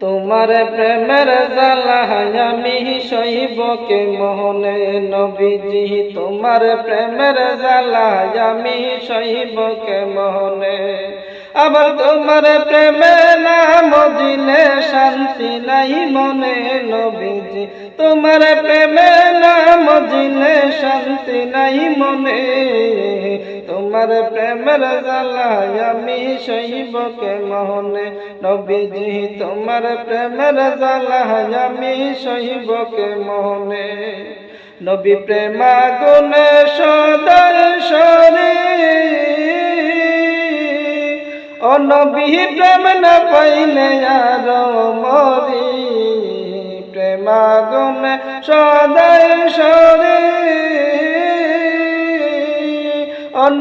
তোমার প্রেমের জ্বালা সহিব কে মোহনে নবীজি? তোমার প্রেমের জ্বালা আমি কে মোহনে? আবার তোমার প্রেমে নাম নাই মনে নবীজি। তোমার প্রেমে নাম দিলে শান্তি নাই মনে। তোমার প্রেমের জ্বালা আমি সইবকে মোহনে। নবীজি, তোমার প্রেমের জ্বালা আমি সইবকে মোহনে। নবী প্রেমা গুণে সদর সরে প্রেম না পাইলে আর মরি প্রেমা গুণে সদর সরে।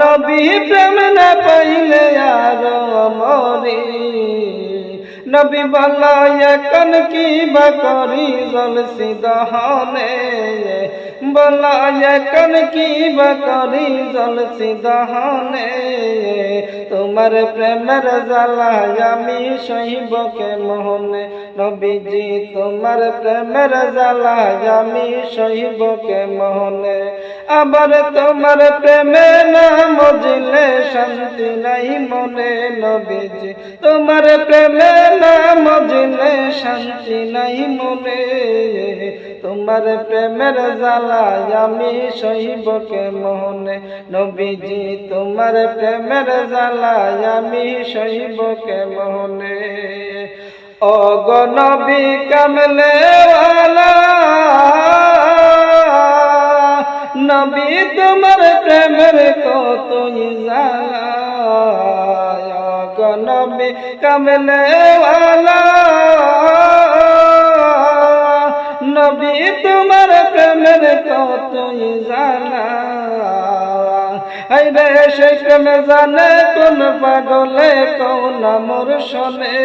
নবী প্রেম না পাইলে আর মরি। নবী বলা, এখন কি বা করি জলসি দহনে? বলা, এখন কি বা করি জলসি দহনে? তোমার প্রেমের জ্বালা আমি সহিবকে মোহনে নবীজি, তোমার প্রেমের জ্বালা আমি সহিবকে মোহনে আবার তোমার প্রেমে না মজলে শান্তি নাই মনে নবীজি। তোমার প্রেমে না মজলে শান্তি নাই মনে। তোমার প্রেমের জ্বালা আমি সহিবকে মোহনে নবীজি, তোমার প্রেমের জ্বালা আমি সহিবকে মোহনে অগনবী কামলে নবী তোমার প্রেমের কত জ্বালা। নবী কামলে নবী তোমার প্রেমের কত জ্বালা। রে সে প্রেম জানে কোন পাগলে কোন মোর শোনে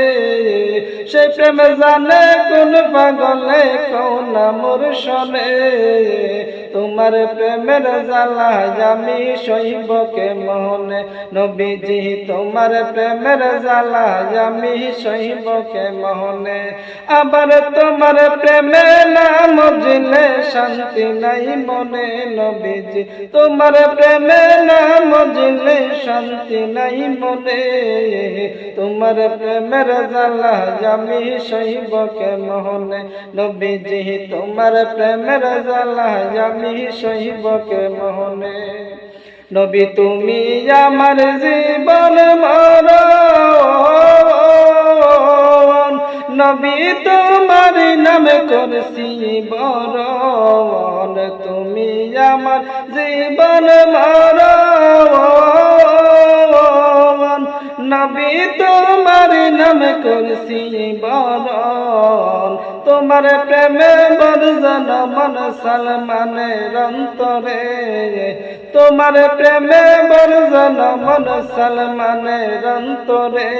সে প্রেম জানে কোন পাগলে কোন মোর শোনে তোমার প্রেমের জ্বালা আমি সহিবকে মোহনে নবীজি, তোমার প্রেমের জ্বালা আমি সহিবকে মোহনে আবার তোমার প্রেমে না মজলে শান্তি নাই মনে। নবীজি, তোমার প্রেমে না মজলে শান্তি নাই মনে। তোমার প্রেমের জ্বালা আমি সহিবকে মোহনে নবীজি, তোমার প্রেমের জ্বালা আমি সহিবকে মোহনে নবী, তুমি আমার জীবন মর নবী, তোমার নামে করছি বরণ তুমি আমার জীবন মর নবী তোমার নামে করছি বরণ। তোমার প্রেমে বর্জন মন সলমানের অন্তরে। তোমার প্রেমে বর্জন মন সলমানের অন্তরে।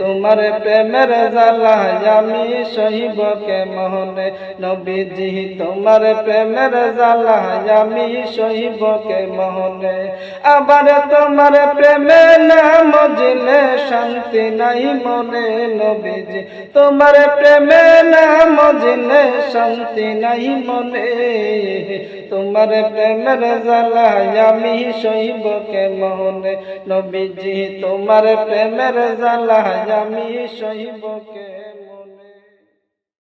তোমার প্রেমের জ্বালা আমি সহিবকে মোহনে নবীজি, তোমার প্রেমের জ্বালা আমি সহিবকে মহনে আবার তোমার প্রেমে না মজলে শান্তি নাই মনে। নবীজি, তোমার প্রেমে মজলে শান্তি নাই মনে। তোমার প্রেমের জ্বালা আমি কে মনে নবীজি, তোমার প্রেমের জ্বালা আমি সহিবকে